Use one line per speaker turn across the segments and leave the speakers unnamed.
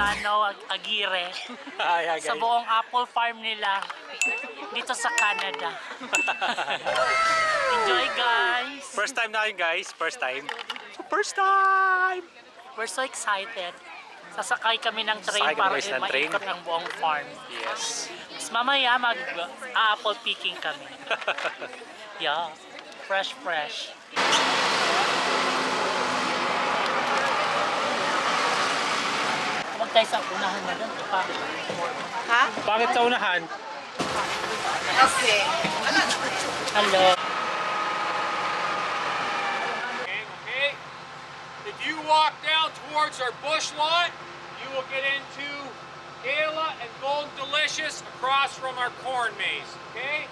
Lozano Aguirre sa buong apple farm nila dito sa Canada. Enjoy guys!
First time na guys, first time. First time!
We're so excited. Sasakay kami ng train
Sakay
para
ng train.
maikot ang buong farm.
Yes.
Mas mamaya mag-apple ah, picking kami. yeah. Fresh, fresh. Huwag tayo sa unahan na doon. Pa.
Ha?
Bakit sa unahan?
Kasi,
Hello.
Okay, okay. If you walk down towards our bush lot, you will get into Gala and Golden Delicious across from our corn maze. Okay?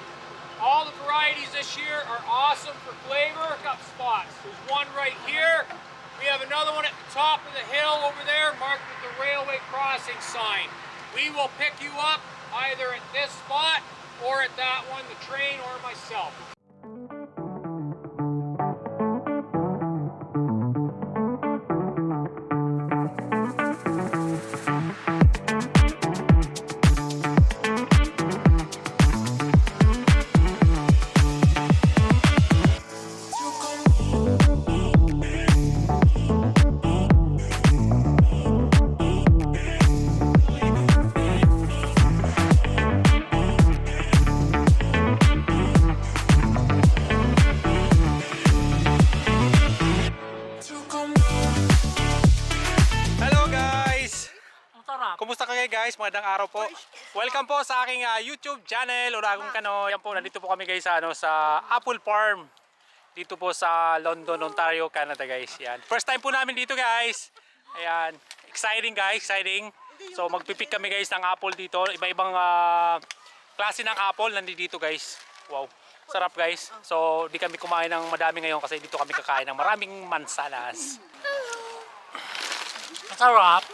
All the varieties this year are awesome for flavor. Got spots. There's one right here. We have another one at the top of the hill over there, marked with the railway crossing sign. We will pick you up either at this spot or at that one, the train or myself.
Kumusta kayo guys? Magandang araw po. Welcome po sa aking ah, YouTube channel, Uragong Kano. Yan po, nandito po kami guys sa, ano, sa Apple Farm. Dito po sa London, Ontario, Canada guys. Yan. First time po namin dito guys. Ayan. Exciting guys, exciting. So magpipick kami guys ng apple dito. Iba-ibang ah, klase ng apple nandito guys. Wow. Sarap guys. So di kami kumain ng madami ngayon kasi dito kami kakain ng maraming mansanas.
Sarap.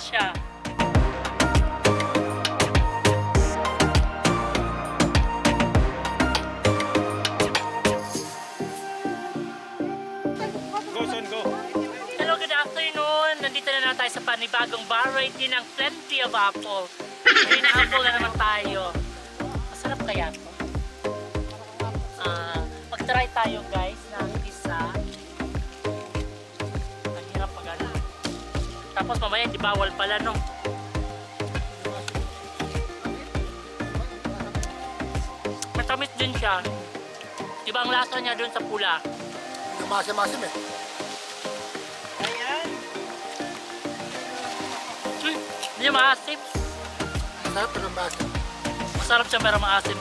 Siya.
Go son, go!
Hello, good afternoon. Nandito na naman tayo sa panibagong variety ng Plenty of Apple. Green apple na naman tayo. Masarap kaya to? Ah, mag-try tayo guys Tapos mamaya di bawal pala no. Matamis din siya. Iba ang lasa niya dun sa pula.
Masim-masim eh.
Ayan.
Hindi niya maasim.
Sarap pero masim.
Masarap siya pero maasim.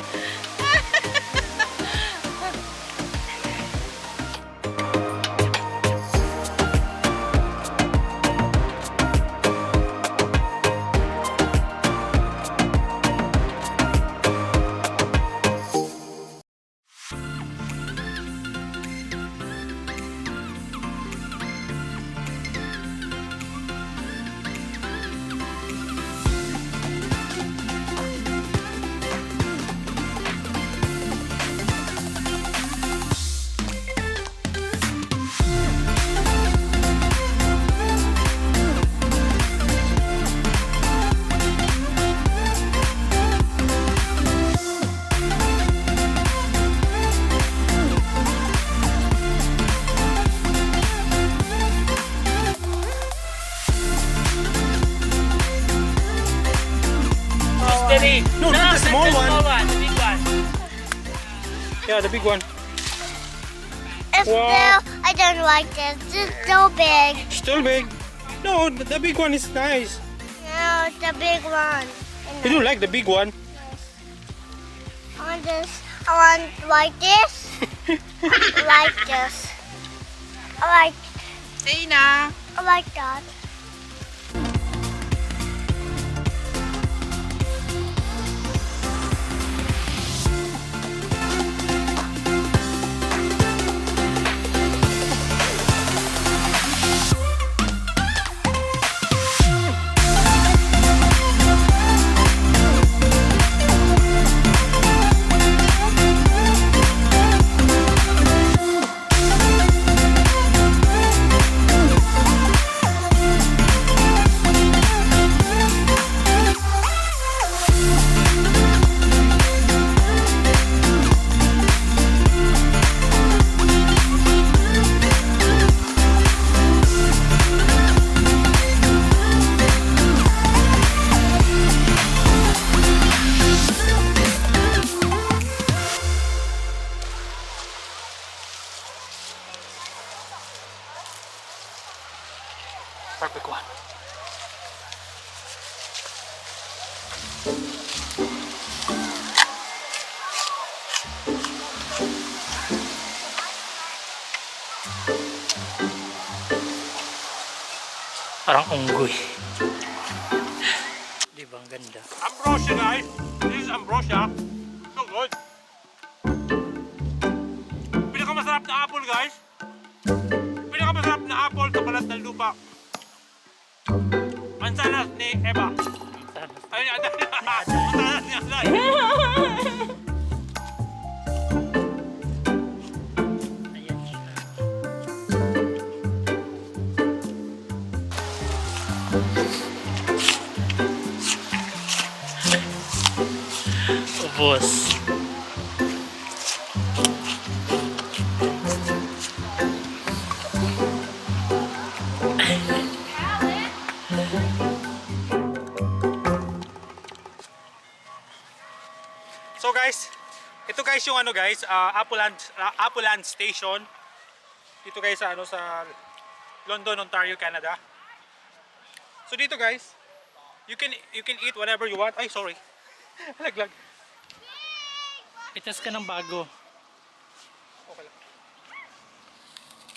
Yeah, the big one.
It's
Wow.
still, I don't like this. It's so big.
Still big. No, the the big one is nice.
No, it's a big one.
You don't like the big one?
I want this. I want like this. like this. I like,
Say na.
I like that.
Unggoy. Di ba ang ganda?
Ambrosia guys. This is ambrosia. So good. Pinakamasarap na apple guys. Pinakamasarap na apple sa balat ng lupa. Mansanas ni Eva. Ay, adan. Mansanas ni Adan.
Ubus.
So guys, ito guys yung ano guys, uh, Appleland, uh, Appleland Station. Dito guys sa ano sa London, Ontario, Canada. So dito guys, you can you can eat whatever you want. Ay, sorry. Laglag.
Pitas ka ng bago.
Okay lang.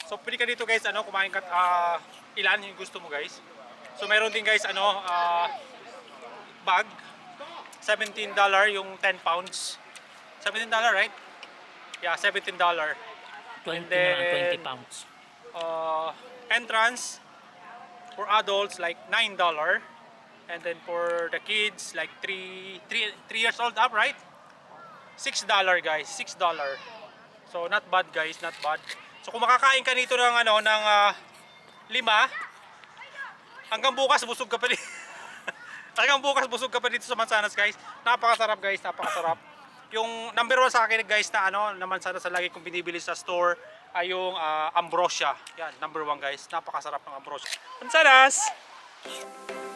So pwede ka dito guys, ano, kumain ka ah, ilan yung gusto mo guys. So meron din guys ano, ah, bag. $17 yung 10 pounds. $17 right? Yeah, $17.
20
And
na,
then-
20 pounds.
Uh, entrance for adults like $9. And then for the kids like 3 3 3 years old up, right? $6 guys, $6. So not bad guys, not bad. So kung makakain ka nito ng ano ng ah, lima hanggang bukas busog ka pa rin. hanggang bukas busog ka pa dito sa Mansanas guys. Napakasarap guys, napakasarap. Yung number one sa akin guys na ano na Mansanas na lagi kong binibili sa store ay yung ah, Ambrosia. Yan, number one guys. Napakasarap ng Ambrosia. Mansanas! Hey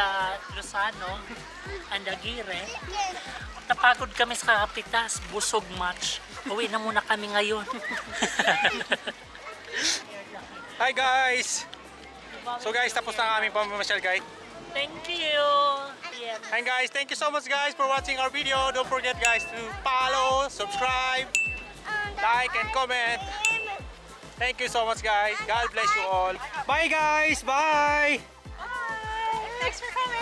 Hacienda Luzano, Andagire. Napagod kami sa kapitas, busog match. Uwi na muna kami ngayon.
Hi guys! So guys, tapos na aming pamamasyal guys.
Thank you!
And guys, thank you so much guys for watching our video. Don't forget guys to follow, subscribe, like and comment. Thank you so much guys. God bless you all. Bye guys. Bye.
Thanks for coming.